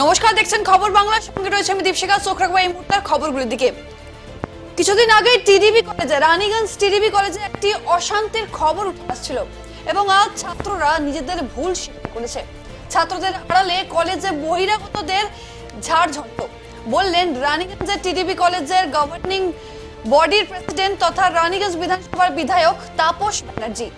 নমস্কার, দেখছেন খবর বাংলার সঙ্গে রয়েছে আমি দীপশিকা চোখ এই মুহূর্তের খবরগুলির দিকে। কিছুদিন আগে টিডিবি কলেজে, রানীগঞ্জ টিডিবি কলেজে একটি অশান্তির খবর উঠে আসছিল এবং আজ ছাত্ররা নিজেদের ভুল স্বীকার করেছে। ছাত্রদের আড়ালে কলেজে বহিরাগতদের ঝাড়ঝন্ট বললেন রানীগঞ্জের টিডিবি কলেজের গভর্নিং বডির প্রেসিডেন্ট তথা রানীগঞ্জ বিধানসভার বিধায়ক তাপস ব্যানার্জি।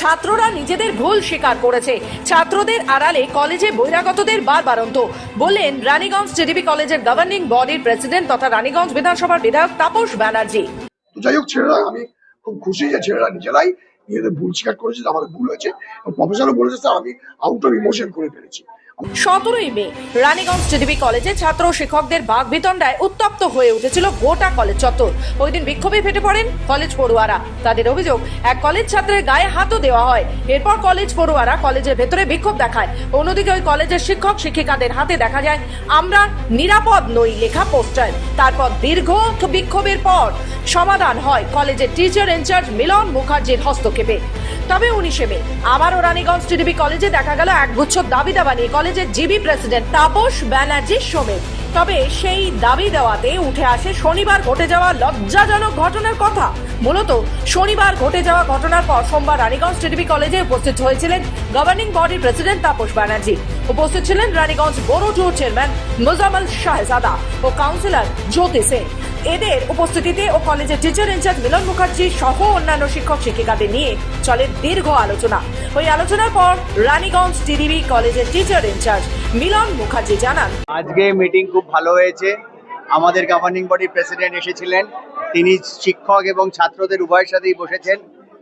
ছাত্ররা নিজেদের ভুল স্বীকার করেছে। ছাত্রদের আড়ালে কলেজে বহিরাগতদের বারবারন্ত। বললেন, রানীগঞ্জ জেডিপি কলেজের গভর্নিং বডির প্রেসিডেন্ট তথা রানীগঞ্জ বিধানসভার বিধায়ক তাপস ব্যানার্জি। যাই হোক, ছেলেরা, আমি খুব খুশি যে ছেলেরা নিজেরাই নিজেদের ভুল স্বীকার করেছে আমাদের ভুল হয়েছে। প্রফেসরও বলেছে স্যার আমি আউট অফ ইমোশন করে ফেলেছি। সতেরোই মে, রানীগঞ্জ টিডিবি কলেজে ছাত্র শিক্ষকদের বাঘ বিতণ্ডায় উত্তপ্ত হয়ে উঠেছিল গোটা কলেজ চত্বর। ওই দিন বিক্ষোভে ফেটে পড়েন কলেজ পড়ুয়ারা। তাদের অভিযোগ, এক কলেজ ছাত্রের গায়ে হাতও দেওয়া হয়। এরপর কলেজ পড়ুয়ারা কলেজের ভেতরে বিক্ষোভ দেখায়। অন্যদিকে ওই কলেজের শিক্ষক, শিক্ষিকাদের হাতে দেখা যায়, আমরা নিরাপদ নই লেখা পোস্টার। তারপর দীর্ঘ বিক্ষোভের পর সমাধান হয় কলেজের টিচার ইনচার্জ মিলন মুখার্জির হস্তক্ষেপে। তবে উনিশে মে, আবারও রানীগঞ্জ টিডিবি কলেজে দেখা গেল একগুচ্ছ দাবি দাবা নিয়ে কলেজের জিবি প্রেসিডেন্ট তাপস ব্যানার্জি সমেত তবে সেই দাবি দেওয়াতে উঠে আসে শনিবার ঘটে যাওয়া লজ্জাজনক ঘটনার কথা। মূলত শনিবার ঘটে যাওয়া ঘটনার পর সোমবার রানীগঞ্জ টিডিবি কলেজে উপস্থিত হয়েছিলেন গভর্নিং বডির প্রেসিডেন্ট তাপস ব্যানার্জি। উপস্থিত ছিলেন Raniganj borough two chairman Mozammel Shahzada ও কাউন্সিলর জ্যোতি সেন। এদের উপস্থিতিতে ও কলেজের টিচার ইনচার্জ মিলন মুখার্জি সহ অন্যান্য শিক্ষক শিক্ষিকাদের নিয়ে চলে দীর্ঘ আলোচনা। ওই আলোচনার পর রানীগঞ্জ টিডিবি কলেজের teacher in charge Milan Mukherjee জানান, আজকে মিটিং খুব ভালো হয়েছে। আমাদের গভর্নিং বডির প্রেসিডেন্ট এসেছিলেন। তিনি শিক্ষক এবং ছাত্রদের উভয়ের সাথেই বসেছেন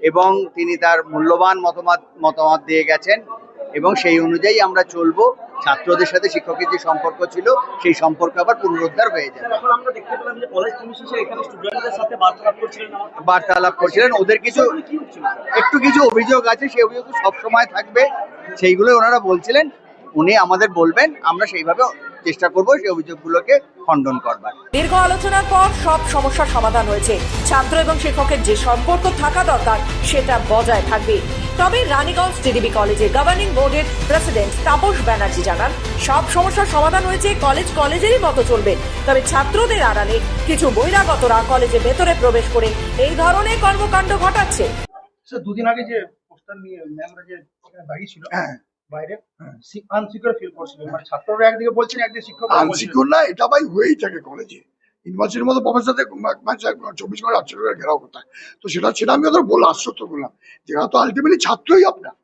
এবং তিনি তার মূল্যবান মতামত মতামত দিয়ে গেছেন। এবং সেই অনুযায়ী আমরা চলবো। ছাত্রদের সাথে শিক্ষকের যে সম্পর্ক ছিল সেই সম্পর্ক আবার পুনরুদ্ধার হয়ে যাবে। এখন আমরা দেখতে পেলাম যে কলেজ পুলিশ এসে এখানে স্টুডেন্টদের সাথে বার্তালাপ করছিলেন ওদের কিছু একটু কিছু অভিযোগ আছে সেই অভিযোগ সবসময় থাকবে। সেইগুলো ওনারা বলছিলেন। উনি আমাদের বলবেন আমরা সেইভাবে চেষ্টা করব সেই অভিযোগগুলোকে খণ্ডন করবার। দীর্ঘ আলোচনার পর সব সমস্যার সমাধান হয়েছে। ছাত্র এবং শিক্ষকের যে সম্পর্ক থাকা দরকার সেটা বজায় থাকবে। তবে রানীগঞ্জ টিডিবি কলেজে গভর্নিং বোর্ডের প্রেসিডেন্ট তাপস ব্যানার্জি জানান সব সমস্যার সমাধান হয়েছে কলেজ কলেজেরই মতো চলবে। তবে ছাত্রদের আড়ালে কিছু বহিরাগতরা কলেজে ভেতরে প্রবেশ করে এই ধরনের কর্মকাণ্ড ঘটাচ্ছে। দুদিন আগে যে পোস্টার নিয়ে ম্যামরা যে এখানে দাঁড়িয়ে হ্যাঁ। বাইরে হ্যাঁ। আনসিকিউর ফিল করছিল। মানে ছাত্ররা একদিকে বলছেন একদিকে শিক্ষক আনসিকিউর না এটা ভাই হয়েই থাকে কলেজে। ইউনিভার্সিটির মতো প্রফেসরদের চব্বিশ ঘণ্টা আটচল্লিশ ঘণ্টা ঘেরাও করতে হয়। তো সেটা সেটা আমি ওদের বললাম আশ্বস্ত করলাম যে তো আলটিমেটলি ছাত্রই আপনার।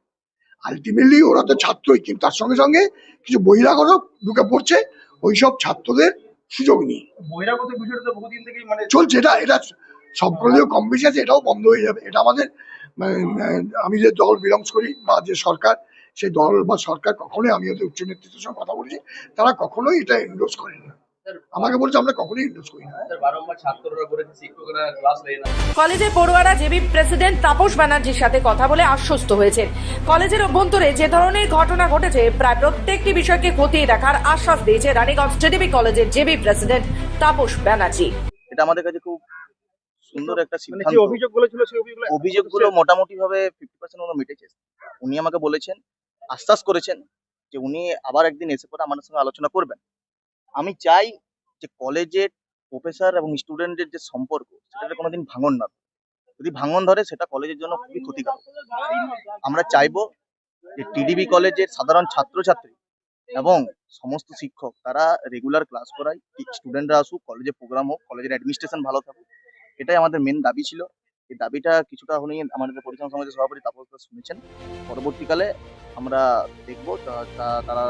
আলটিমেটলি ওরা তো ছাত্রই কিন্তু তার সঙ্গে সঙ্গে কিছু বহিরাগত ঢুকে পড়ছে ওইসব ছাত্রদের সুযোগ নিয়ে বহিরাগত বিষয়টা তো বহুদিন থেকেই মানে চলছে এটা এটা কলেজেও কম বেশি আছে এটাও বন্ধ হয়ে যাবে। এটা আমাদের মানে, আমি যে দল বিলংস করি বা যে সরকার সেই দল বা সরকার কখনোই আমি ওদের উচ্চ নেতৃত্বের সঙ্গে কথা বলেছি তারা কখনোই এটা এন্ডোর্স করেন। না আমাকে বলছে আমরা কখনোই এন্ডোর্স করি না। বারংবার ছাত্ররা বলেছে শিক্ষকরা ক্লাস নেয় না। কলেজের পড়ুয়ারা জেবি প্রেসিডেন্ট তাপস ব্যানার্জির সাথে কথা বলে আশ্বস্ত হয়েছে। কলেজের অভ্যন্তরে যে ধরনের ঘটনা ঘটেছে প্রায় প্রত্যেকটি বিষয়কে খতিয়ে দেখার আশ্বাস দিয়েছে রানীগঞ্জ টিডিবি কলেজের জেবি প্রেসিডেন্ট তাপস ব্যানার্জি। এটা আমাদের কাছে খুব সুন্দর একটা মানে সিদ্ধান্ত। যে অভিযোগগুলো ছিল সেই অভিযোগগুলো অভিযোগগুলো মোটামুটি ভাবে ফিফটি পার্সেন্ট মতো মিটেছে। উনি আমাকে বলেছেন আশ্বাস করেছেন যে উনি আবার একদিন এসে পরে আমাদের সঙ্গে আলোচনা করবেন। আমি চাই যে কলেজের প্রফেসর এবং স্টুডেন্টের যে সম্পর্ক, সেটাতে কোনোদিন ভাঙন না যদি ভাঙন ধরে, সেটা কলেজের জন্য খুবই ক্ষতিকারক। আমরা চাইব যে টিডিবি কলেজের সাধারণ ছাত্রছাত্রী এবং সমস্ত শিক্ষক, তারা রেগুলার ক্লাস করায় স্টুডেন্টরা আসুক, কলেজে প্রোগ্রাম হোক, কলেজের অ্যাডমিনিস্ট্রেশন ভালো থাকুক। এটাই আমাদের মেন দাবি ছিল। এই দাবিটা কিছুটা হলেই আমাদের পরিচালনা সমাজের সভাপতি তাপস শুনেছেন। পরবর্তীকালে আমরা দেখব তারা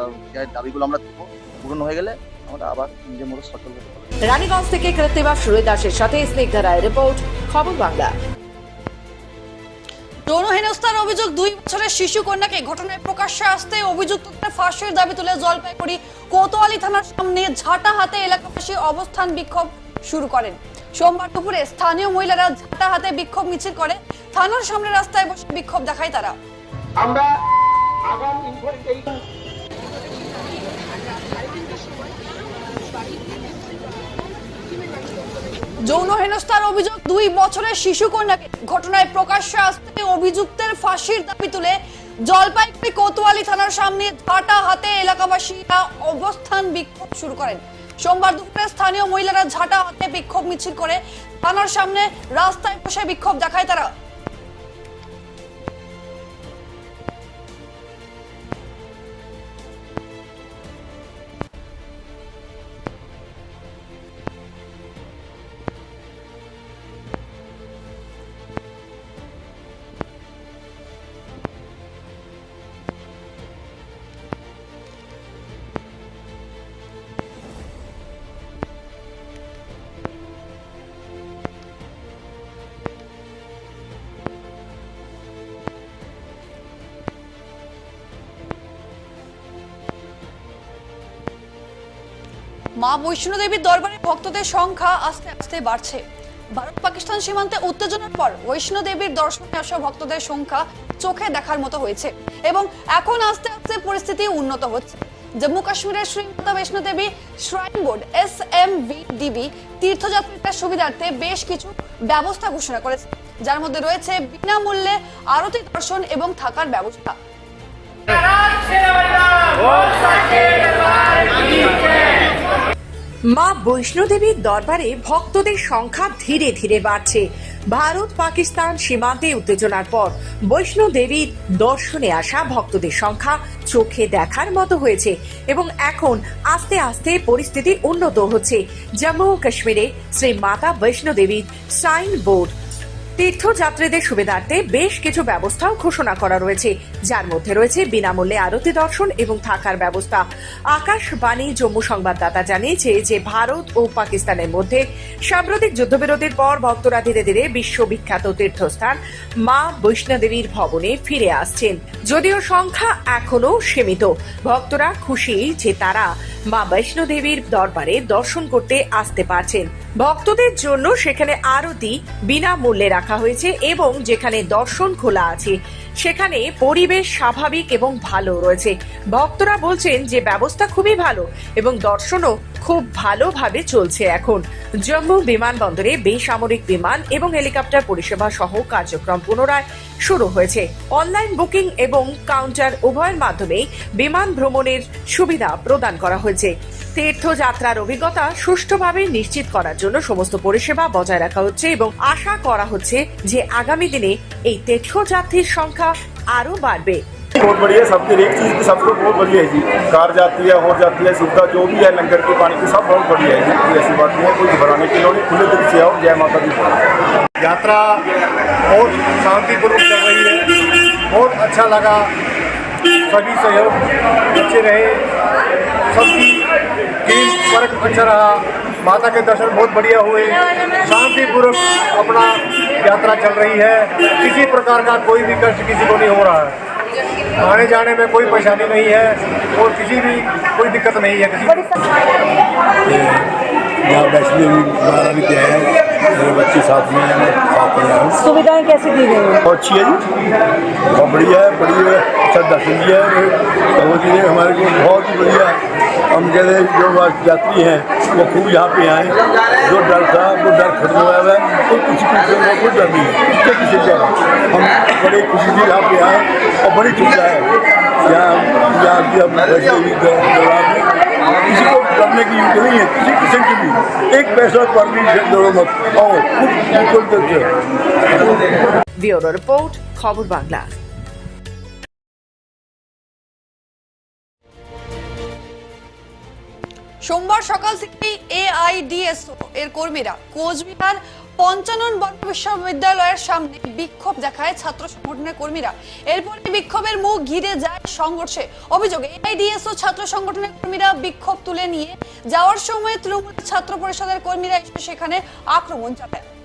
দাবিগুলো আমরা দেখব পূরণ হয়ে গেলে আমরা আবার নিজের মতো সচল হতে পারব। রানীগঞ্জ থেকে কৃত্তিবাস রুই দাসের সাথে স্নিগ্ধা রায় রিপোর্ট খবর বাংলা। যৌন হেনস্থার অভিযোগ দুই বছরের শিশু কন্যাকে ঘটনায় প্রকাশ্যে আসতে অভিযুক্তদের ফাঁসির দাবি তুলে জলপাইগুড়ি কোতোয়ালি থানার সামনে ঝাঁটা হাতে এলাকাবাসী অবস্থান বিক্ষোভ শুরু করেন। সোমবার দুপুরে স্থানীয় মহিলারা ঝাঁটা হাতে বিক্ষোভ মিছিল করে থানার সামনে রাস্তায় বসে বিক্ষোভ দেখায় তারা। আমরা আগাম যৌন হেনস্থার অভিযোগ দুই বছরের শিশুকন্যাকে ঘটনায় প্রকাশ্যে আসতে অভিযুক্তের ফাঁসির দাবি তুলে জলপাইগুড়ি কোতোয়ালি থানার সামনে ঝাঁটা হাতে এলাকাবাসীরা অবস্থান বিক্ষোভ শুরু করেন। সোমবার দুপুরে স্থানীয় মহিলারা ঝাঁটা হাতে বিক্ষোভ মিছিল করে থানার সামনে রাস্তায় বসে বিক্ষোভ দেখায় তারা। মা বৈষ্ণো দেবীর দরবারে ভক্তদের সংখ্যা আস্তে আস্তে বাড়ছে। ভারত পাকিস্তান সীমান্তে উত্তেজনার পর বৈষ্ণো দেবীর দর্শনে আসা ভক্তদের সংখ্যা চোখে দেখার মতো হয়েছে এবং এখন আস্তে আস্তে পরিস্থিতি উন্নত হচ্ছে। জম্মু কাশ্মীরের Shrimata Vaishno Devi shrine board S M DB তীর্থযাত্রীদের সুবিধার্থে বেশ কিছু ব্যবস্থা ঘোষণা করেছে, যার মধ্যে রয়েছে বিনামূল্যে আরতি দর্শন এবং থাকার ব্যবস্থা। মা বৈষ্ণোদেবীর দরবারে ভক্তদের সংখ্যা ধীরে ধীরে বাড়ছে। ভারত, পাকিস্তান সীমান্তে উত্তেজনার পর বৈষ্ণোদেবীর দর্শনে আসা ভক্তদের সংখ্যা চোখে দেখার মতো হয়েছে এবং এখন আস্তে আস্তে পরিস্থিতি উন্নত হচ্ছে। জম্মু ও কাশ্মীরে শ্রী মাতা বৈষ্ণোদেবীর সাইন বোর্ড তীর্থযাত্রীদের সুবিধার্থে বেশ কিছু ব্যবস্থাও ঘোষণা করা রয়েছে। যার মধ্যে রয়েছে বিনামূল্যে আরতি দর্শন এবং থাকার ব্যবস্থা। আকাশবাণী জম্মু সংবাদদাতা জানিয়েছে যে ভারত ও পাকিস্তানের মধ্যে সাম্প্রতিক যুদ্ধবিরতির পর ভক্তরা ধীরে ধীরে বিশ্ববিখ্যাত তীর্থস্থান মা বৈষ্ণোদেবীর ভবনে ফিরে আসছেন। যদিও সংখ্যা এখনও সীমিত। ভক্তরা খুশি যে তারা মা বৈষ্ণোদেবীর দরবারে দর্শন করতে আসতে পারছেন। ভক্তদের জন্য সেখানে আরতি বিনামূল্যে রাখা হয়েছে এবং যেখানে দর্শন খোলা আছে, সেখানে পরিবেশ স্বাভাবিক এবং ভালো রয়েছে। ভক্তরা বলছেন যে ব্যবস্থা খুবই ভালো এবং দর্শনও খুব ভালোভাবে চলছে এখন। জম্মু বিমানবন্দরে বেসামরিক বিমান এবং হেলিকপ্টার পরিষেবা সহ কার্যক্রম পুনরায় শুরু হয়েছে। অনলাইন বুকিং এবং কাউন্টার উভয়ের মাধ্যমেই বিমান ভ্রমণের সুবিধা প্রদান করা হয়েছে। তীর্থযাত্রার অভিজ্ঞতা সুষ্ঠুভাবে নিশ্চিত করার জন্য সমস্ত পরিষেবা বজায় রাখা হচ্ছে এবং আশা করা হচ্ছে যে আগামী দিনে এই তীর্থযাত্রীর সংখ্যা আরও বাড়বে। बहुत बढ़िया सब हर एक चीज़ की सबको बहुत बढ़िया है जी। कार जाती है और जाती है, सुविधा जो भी है, लंगर के पानी की सब बहुत बढ़िया है जी। कोई ऐसी बात नहीं है, कोई घबराने की नहीं खुले दिल से आओ। जय माता दी। यात्रा बहुत शांतिपूर्वक चल रही है। बहुत अच्छा लगा। सभी सहयोग अच्छे रहे। सबकी टीम अच्छा रहा। माता के दर्शन बहुत बढ़िया हुए। शांतिपूर्वक अपना यात्रा चल रही है। किसी प्रकार का कोई भी कष्ट किसी को नहीं हो रहा है। आने जाने में कोई परेशानी नहीं है और किसी भी कोई दिक्कत नहीं है किसी माँ वैष्णो देवी महारानी के हैं मेरे बच्चे साथ में हैं साथ में हूँ। सुविधाएँ कैसे दी गई बहुत अच्छी है जी। बहुत बढ़िया है बढ़िया अच्छा दर्शन दिया है। भगवती ने हमारे को बहुत ही बढ़िया हम जैसे जो यात्री हैं, वो खूब यहाँ पे आए। जो डर था, वो डर खत्म हुआ है। तो कुछ किसी को कोई डर नहीं है। इसके किसी का हम बड़े खुशी से यहाँ पे आए और बड़ी चिंता है। यहाँ यहाँ की हम किसी को करने की ज़रूरत नहीं है, किसी किस्म की भी। एक पैसा पर भी डरो मत। और खुद ब्यूरो रिपोर्ट, खबर बांग्ला। সোমবার সকাল থেকেই এআইডিএসও এর কর্মীরা কোচবিহার পঞ্চানন বর্গ বিশ্ববিদ্যালয়ের সামনে বিক্ষোভ দেখায় ছাত্র সংগঠনের কর্মীরা। এরপরে বিক্ষোভের মুখ ঘিরে যায় সংঘর্ষে। অভিযোগে এআইডিএসও ছাত্র সংগঠনের কর্মীরা বিক্ষোভ তুলে নিয়ে যাওয়ার সময় তৃণমূল ছাত্র পরিষদের কর্মীরা এসে সেখানে আক্রমণ চালায়।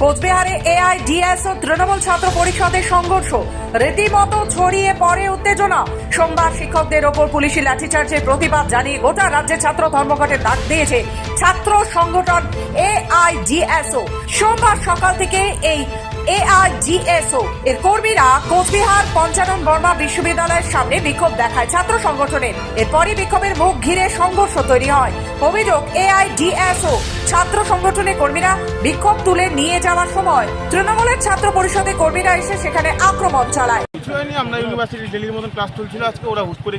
কোচবিহারে এআইডিএস ও তৃণমূল ছাত্র পরিষদের সংঘর্ষ। রীতিমতো ছড়িয়ে পড়ে উত্তেজনা। সোমবার শিক্ষকদের ওপর পুলিশি লাঠিচার্জের প্রতিবাদ জানিয়ে গোটা রাজ্যে ছাত্র ধর্মঘটে ডাক দিয়েছে ছাত্র সংগঠন এআইডিএসও সোমবার সকাল থেকে এই এআরডিএসও এর কর্মীরা কোচবিহার পঞ্চানন বর্মা বিশ্ববিদ্যালয়ের সামনে বিক্ষোভ দেখায় ছাত্র সংগঠনের এরপরই বিক্ষোভের মুখ ঘিরে সংঘর্ষ তৈরি হয়। অভিযোগ এআইডিএসও ছাত্র সংগঠনের কর্মীরা বিক্ষোভ তুলে নিয়ে যাওয়ার সময় তৃণমূলের ছাত্র পরিষদের কর্মীরা এসে সেখানে আক্রমণ চালায়। কিছু আমরা ইউনিভার্সিটি ডেলির মতন ক্লাস চলছিল আজকে ওরা হুট করে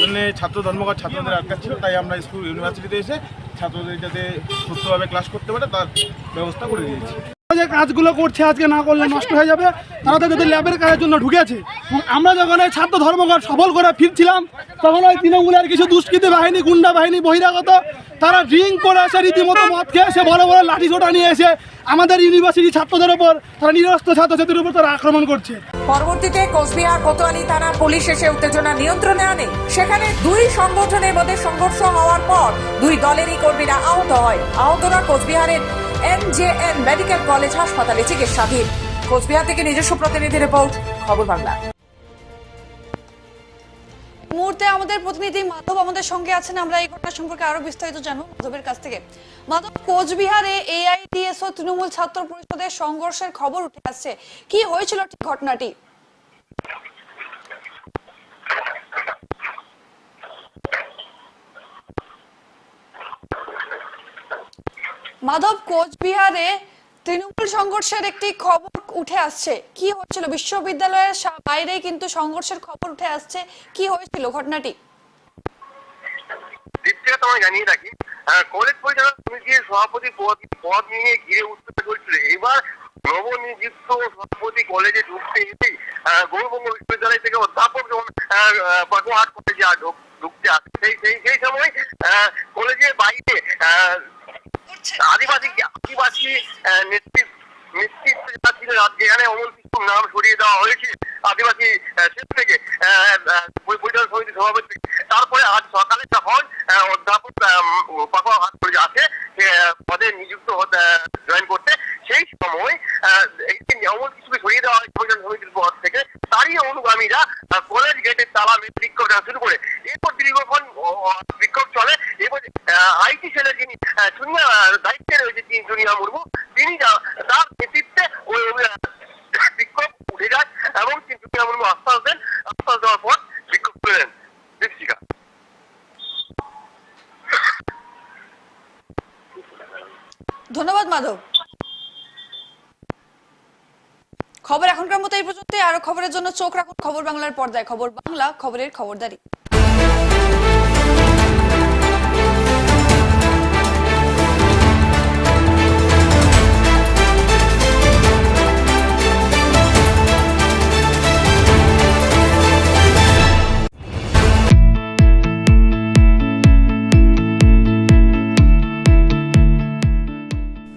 জন্য ছাত্র ধর্মঘট ছাত্রদের আটকাচ্ছিল, তাই আমরা স্কুল ইউনিভার্সিটিতে এসে ছাত্রদের যাতে সুস্থভাবে ক্লাস করতে পারে তার ব্যবস্থা করে দিয়েছি। যে কাজগুলো করছে আজকে না করলে নষ্ট হয়ে যাবে তারা তো তাদের ল্যাবের কাজের জন্য ঢুকেছে। আমরা যখন এই ছাত্র ধর্মঘট সফল করে ফিরছিলাম তখন ওই তৃণমূলের কিছু দুষ্কৃতী বাহিনী গুন্ডা বাহিনী বহিরাগত তারা ড্রিঙ্ক করে এসে রীতিমতো মদ খেয়ে এসে বড় বড় লাঠি ছোটা নিয়ে এসে আমাদের ইউনিভার্সিটি ছাত্রদের ওপর তারা নিরস্ত ছাত্রছাত্রীর উপর তারা আক্রমণ করছে। পরবর্তীতে কোচবিহার কোতোয়ালি থানার পুলিশ এসে উত্তেজনা নিয়ন্ত্রণে আনে। সেখানে দুই সংগঠনের মধ্যে সংঘর্ষ হওয়ার পর দুই দলেরই কর্মীরা আহত হয়। আহতরা কোচবিহারের এনজেএন মেডিকেল কলেজ হাসপাতালে চিকিৎসাধীন। কোচবিহার থেকে নিজস্ব প্রতিনিধি রিপোর্ট, খবর বাংলা। মুহূর্তে আমাদের প্রতিনিধি মাধব আমাদের সঙ্গে আছেন, আমরা এই ঘটনা সম্পর্কে আরও বিস্তারিত জানব মাধবের কাছ থেকে। মাধব, কোচবিহারে এআইডিএসও তৃণমূল ছাত্র পরিষদের সংঘর্ষের খবর উঠে আসছে। কি হয়েছিল ঠিক ঘটনাটি? মাধব, কোচবিহারে তৃণমূল সংঘর্ষের একটি খবর উঠে আসছে। কি হয়েছিল? বিশ্ববিদ্যালয়ের বাইরে কিন্তু সংঘর্ষের খবর উঠে আসছে। কি হয়েছিল ঘটনাটি? দীপ্তিকা তোমায় জানিয়ে রাখি কলেজ পরিচালনা সমিতির সভাপতি পদ পদ নিয়ে ঘিরে উত্তর চলছিল। এবার নবনিযুক্ত সভাপতি কলেজে ঢুকতে এসেই গৌরবঙ্গ বিশ্ববিদ্যালয় থেকে অধ্যাপক যখন পাকুয়াহাট কলেজে ঢুকতে আসে, সেই সেই সেই সময় কলেজের বাইরে আহ, আদিবাসী আদিবাসী আহ, নেতৃত্ব নেতৃত্ব যারা ছিল যেখানে অমল দেওয়া হয়েছে আদিবাসী থেকে আহ, সমিতি সভাপতি। তারপরে আজ সকালে যখন অধ্যাপক পাপা হাত করে আছে পদে নিযুক্ত জয়েন করতে সেই সময় অমল কিশোরকে সরিয়ে দেওয়া হয় পরিচালনা সমিতির পদ থেকে তারই অনুগামীরা কলেজ গেটের তালা বিক্ষোভ দেওয়া শুরু করে। এরপর দীর্ঘক্ষণ বিক্ষোভ চলে। এবার আইটি সেলের যিনি দায়িত্বে রয়েছে তিনি জুনিয়া মুর্মু খবরের জন্য চোখ রাখুন খবর বাংলার পর্দায় খবর বাংলা খবরের খবরদারি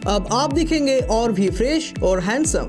अब आप दिखेंगे और भी फ्रेश और हैंडसम